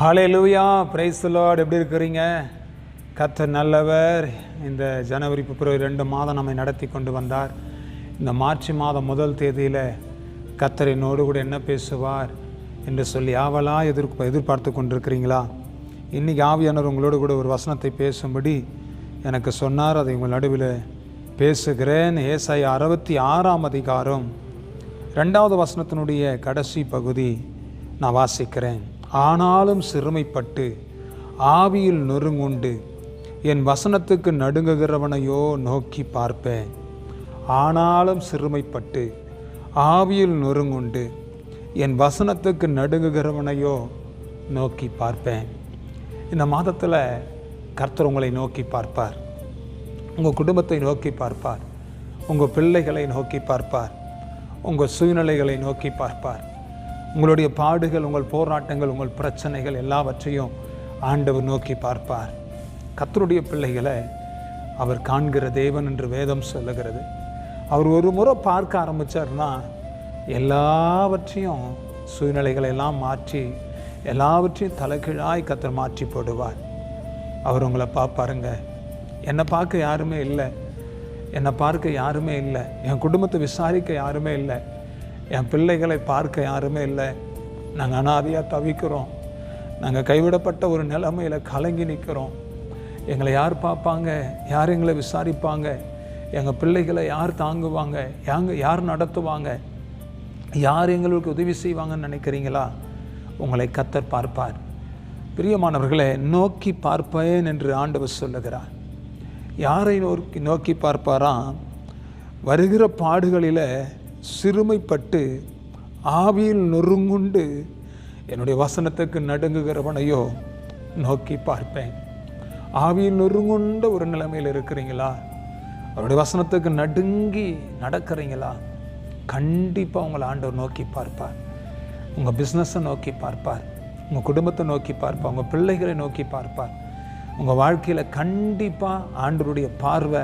ஹாலே லூயா price Lord எப்படி இருக்கிறீங்க? கத்த நல்லவர். இந்த ஜனவரி பிப்ரவரி ரெண்டு மாதம் நம்மை நடத்தி கொண்டு வந்தார். இந்த மார்ச் மாதம் முதல் தேதியில் கத்தர் என்னோடு கூட என்ன பேசுவார் என்று சொல்லி ஆவலாக எதிர் எதிர்பார்த்து கொண்டிருக்கிறீங்களா? இன்றைக்கி ஆவியானவர் உங்களோடு கூட ஒரு வசனத்தை பேசும்படி எனக்கு சொன்னார். அதை உங்கள் நடுவில் பேசுகிறேன். ஏசாய் அறுபத்தி ஆறாம் அதிகாரம். ரெண்டாவது வசனத்தினுடைய கடைசி பகுதி நான் வாசிக்கிறேன். ஆனாலும் சிறுமைப்பட்டு ஆவியில் நொறுங்குண்டு என் வசனத்துக்கு நடுங்குகிறவனையோ நோக்கி பார்ப்பேன். ஆனாலும் சிறுமைப்பட்டு ஆவியில் நொறுங்குண்டு என் வசனத்துக்கு நடுங்குகிறவனையோ நோக்கி பார்ப்பேன். இந்த மாதத்தில் கர்த்தர் உங்களை நோக்கி பார்ப்பார். உங்கள் குடும்பத்தை நோக்கி பார்ப்பார். உங்கள் பிள்ளைகளை நோக்கி பார்ப்பார். உங்கள் சூழ்நிலைகளை நோக்கி பார்ப்பார். உங்களுடைய பாடுகள் உங்கள் போராட்டங்கள் உங்கள் பிரச்சனைகள் எல்லாவற்றையும் ஆண்டவர் நோக்கி பார்ப்பார். கத்தருடைய பிள்ளைகளை அவர் காண்கிற தேவன் என்று வேதம் சொல்லுகிறது. அவர் ஒரு முறை பார்க்க ஆரம்பித்தார்னா எல்லாவற்றையும் சூழ்நிலைகளை எல்லாம் மாற்றி எல்லாவற்றையும் தலைகீழாய் கத்தர் மாற்றி போடுவார். அவர் உங்களை பார்ப்பாருங்க. என்னை பார்க்க யாருமே இல்லை. என்னை பார்க்க யாருமே இல்லை. என் குடும்பத்தை விசாரிக்க யாருமே இல்லை. என் பிள்ளைகளை பார்க்க யாருமே இல்லை. நாங்கள் அனாதையாக தவிக்கிறோம். நாங்கள் கைவிடப்பட்ட ஒரு நிலைமையில் கலங்கி நிற்கிறோம் எங்களை யார் பார்ப்பாங்க? யார் எங்களை விசாரிப்பாங்க? எங்கள் பிள்ளைகளை யார் தாங்குவாங்க? யாங்க யார் நடத்துவாங்க? யார் எங்களுக்கு உதவி செய்வாங்கன்னு நினைக்கிறீங்களா? உங்களை கத்தர் பார்ப்பார். பிரியமானவர்களை நோக்கி பார்ப்பேன் என்று ஆண்டவர் சொல்லுகிறார். யாரை நோக்கி நோக்கி பார்ப்பாராம் வருகிற பாடுகளில் சிறுமைப்பட்டு ஆவியில் நொறுங்குண்டு என்னுடைய வசனத்துக்கு நடுங்குகிறவனையோ நோக்கி பார்ப்பேன். ஆவியில் நொறுங்குண்ட ஒரு நிலைமையில் இருக்கிறீங்களா? அவருடைய வசனத்துக்கு நடுங்கி நடக்கிறீங்களா? கண்டிப்பாக உங்களை ஆண்டவர் நோக்கி பார்ப்பார். உங்கள் பிஸ்னஸை நோக்கி பார்ப்பார். உங்கள் குடும்பத்தை நோக்கி பார்ப்பார். உங்கள் பிள்ளைகளை நோக்கி பார்ப்பார். உங்கள் வாழ்க்கையில் கண்டிப்பாக ஆண்டவருடைய பார்வை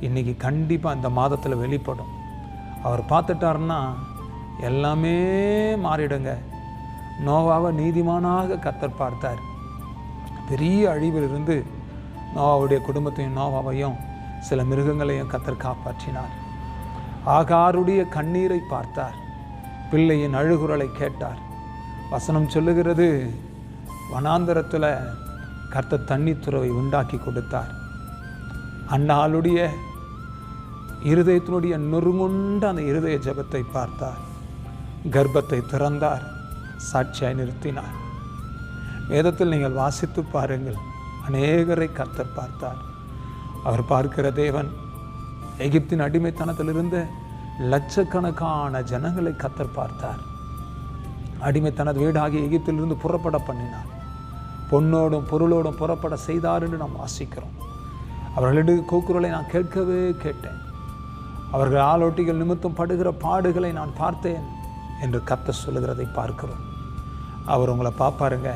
இன்றைக்கி கண்டிப்பாக இந்த மாதத்தில் வெளிப்படும். அவர் பார்த்துட்டாருன்னா எல்லாமே மாறிடுங்க. நோவாவை நீதிமானாக கத்தர் பார்த்தார். பெரிய அழிவிலிருந்து நோவாவுடைய குடும்பத்தையும் நோவாவையும் சில மிருகங்களையும் கத்தர் காப்பாற்றினார். ஆகாருடைய கண்ணீரை பார்த்தார். பிள்ளையின் அழுகுரலை கேட்டார். வசனம் சொல்லுகிறது வனாந்தரத்தில் கர்த்த தண்ணி துறவை உண்டாக்கி கொடுத்தார். அண்ணாளுடைய இருதயத்தினுடைய நொறுங்குண்ட அந்த இருதய ஜபத்தை பார்த்தார். கர்ப்பத்தை திறந்தார். சாட்சியாய் நிறுத்தினார். வேதத்தில் நீங்கள் வாசித்து பாருங்கள். அநேகரை கத்தர் பார்த்தார். அவர் பார்க்கிற தேவன் எகிப்தின் அடிமைத்தனத்திலிருந்து லட்சக்கணக்கான ஜனங்களை கத்தர் பார்த்தார். அடிமைத்தனது வீடாகி எகிப்திலிருந்து புறப்பட பண்ணினார். பொன்னோடும் பொருளோடும் புறப்பட செய்தார் என்று நாம் வாசிக்கிறோம். அவர்களிடம் கூக்குரலை நான் கேட்கவே கேட்டேன். அவர்கள் ஆலோட்டிகள் நிமித்தம் படுகிற பாடுகளை நான் பார்த்தேன் என்று கத்தர் சொல்லுகிறதை பார்க்கிறோம். அவர் உங்களை பார்ப்பாருங்க.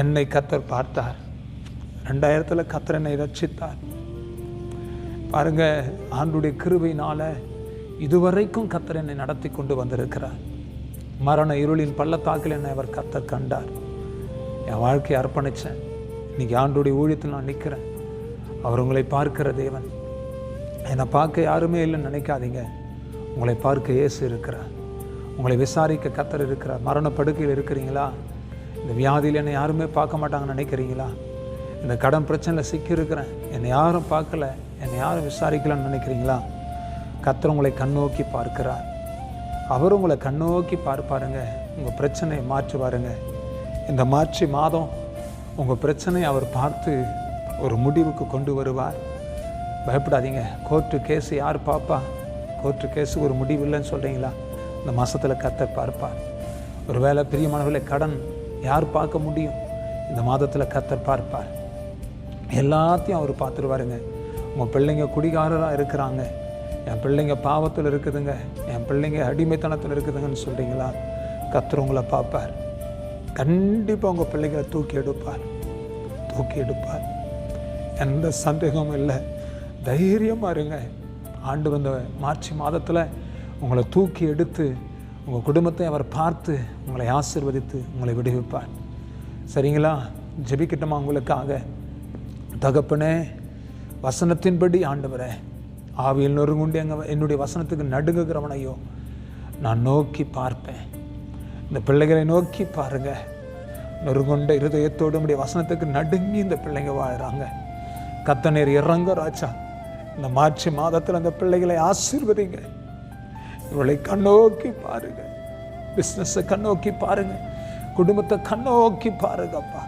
என்னை கத்தர் பார்த்தார். ரெண்டாயிரத்தில் கத்தர் என்னை ரட்சித்தார் பாருங்க ஆண்டுடைய கிருபையினால இதுவரைக்கும் கத்தர் என்னை நடத்தி கொண்டு வந்திருக்கிறார். மரண இருளின் பள்ளத்தாக்கில் என்னை அவர் கத்தர் கண்டார். என் வாழ்க்கையை அர்ப்பணித்தேன் இன்னைக்கு ஆண்டுடைய ஊழியத்தில் நான் நிற்கிறேன். அவர் உங்களை பார்க்கிற தேவன். என்னை பார்க்க யாருமே இல்லைன்னு நினைக்காதீங்க. உங்களை பார்க்க இயேசு இருக்கிறார். உங்களை விசாரிக்க கத்தர் இருக்கிறார். மரண படுக்கையில் இருக்கிறீங்களா? இந்த வியாதியில் என்னை யாருமே பார்க்க மாட்டாங்கன்னு நினைக்கிறீங்களா? இந்த கடன் பிரச்சனையில் சிக்கி இருக்கிறேன் என்னை யாரும் பார்க்கல. என்னை யாரும் விசாரிக்கலன்னு நினைக்கிறீங்களா? கத்தர் உங்களை கண்ணோக்கி பார்க்கிறார். அவர் உங்களை கண்ணோக்கி பார்ப்பாருங்க. உங்கள் பிரச்சனையை மாற்றுவாருங்க. இந்த மார்ச் மாதம் உங்கள் பிரச்சனையை அவர் பார்த்து ஒரு முடிவுக்கு கொண்டு வருவார். பயப்படாதீங்க. கோர்ட்டு கேஸு யார் பார்ப்பா? கோர்ட்டு கேஸு ஒரு முடிவு இல்லைன்னு சொல்கிறீங்களா இந்த மாதத்தில் கத்த பார்ப்பார் ஒரு வேலை பிரியமானவர்களை கடன் யார் பார்க்க முடியும்? இந்த மாதத்தில் கத்த பார்ப்பார் எல்லாத்தையும் அவர் பார்த்துருவாருங்க. உங்கள் பிள்ளைங்க குடிகாரராக இருக்கிறாங்க. என் பிள்ளைங்க பாவத்தில் இருக்குதுங்க. என் பிள்ளைங்க அடிமைத்தனத்தில் இருக்குதுங்கன்னு சொல்கிறீங்களா கத்தர் உங்களை பார்ப்பார். கண்டிப்பாக உங்கள் பிள்ளைங்களை தூக்கி எடுப்பார். தூக்கி எடுப்பார். எந்த சந்தேகமும் இல்லை. தைரியமாக இருங்க. ஆண்டு வந்த மார்ச் மாதத்தில் உங்களை தூக்கி எடுத்து உங்கள் குடும்பத்தை அவர் பார்த்து உங்களை ஆசிர்வதித்து உங்களை விடுவிப்பார். சரிங்களா? ஜெபிக்கட்டுமா உங்களுக்காக? தகப்பனே வசனத்தின்படி ஆண்டவரே ஆவியில் நொறுங்குண்டு எங்க என்னுடைய வசனத்துக்கு நடுங்குகிறவனையோ நான் நோக்கி பார்ப்பேன். இந்த பிள்ளைகளை நோக்கி பாருங்க. நொறுங்குண்ட இருதயத்தோடு உடைய வசனத்துக்கு நடுங்கி இந்த பிள்ளைங்க வாழ்கிறாங்க கத்தநேர் இறங்க ராஜா. இந்த மார்ச் மாதத்தில் அந்த பிள்ளைகளை ஆசீர்வதிங்க. இவளை கண்ணோக்கி பாருங்க. பிஸ்னஸை கண்ணோக்கி பாருங்க. குடும்பத்தை கண்ணோக்கி பாருங்கப்பா.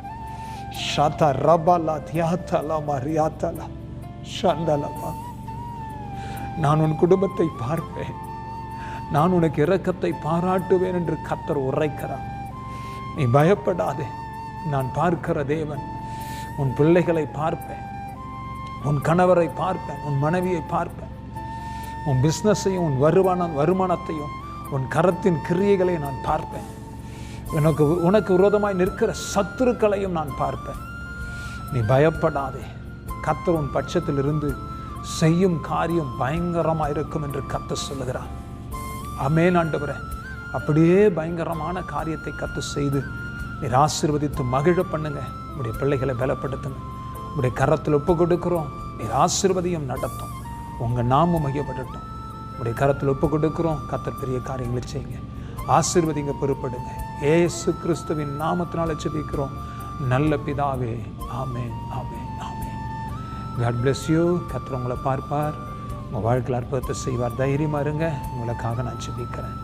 ஷாத்தா ரபாலா தியாத்தலா மரியாத்தலா ஷந்தலமா நான் உன் குடும்பத்தை பார்ப்பேன். நான் உனக்கு இரக்கத்தை பாராட்டுவேன் என்று கத்தர் உரைக்கிறார். நீ பயப்படாதே. நான் பார்க்கிற தேவன் உன் பிள்ளைகளை பார்ப்பேன். உன் கணவரை பார்ப்பேன் உன் மனைவியை பார்ப்பேன். உன் பிஸ்னஸையும் உன் வருமான வருமானத்தையும் உன் கரத்தின் கிரியைகளை நான் பார்ப்பேன். உனக்கு உனக்கு விரோதமாய் நிற்கிற சத்துருக்களையும் நான் பார்ப்பேன். நீ பயப்படாதே. கத்தர் உன் பட்சத்தில் இருந்து செய்யும் காரியம் பயங்கரமாக இருக்கும் என்று கத்த சொல்லுகிறார். அமே ஆண்டவரே. அப்படியே பயங்கரமான காரியத்தை கத்து செய்து நீர் ஆசீர்வதித்து மகிழ பண்ணுங்க. உடைய பிள்ளைகளை பலப்படுத்துங்க. உடைய கரத்தில் ஒப்பு கொடுக்கிறோம் நீர் ஆசிர்வதியும் நடத்தும். உங்கள் நாமம் மையப்படட்டும் உடைய கரத்தில் ஒப்பு கொடுக்கிறோம் கத்தர் பெரிய காரியங்களை செய்யுங்க. ஆசீர்வதிங்க பொறுப்படுங்க. ஏசு கிறிஸ்துவின் நாமத்தினால ஜெபிக்கிறோம். நல்ல பிதாவே ஆமே ஆமே ஆமே காட் பிளஸ் யூ கத்தர் உங்களை பார்ப்பார். உங்கள் வாழ்க்கையில் அற்புதத்தை செய்வார். தைரியமாக இருங்க. உங்களுக்காக நான் ஜெபிக்கிறேன்.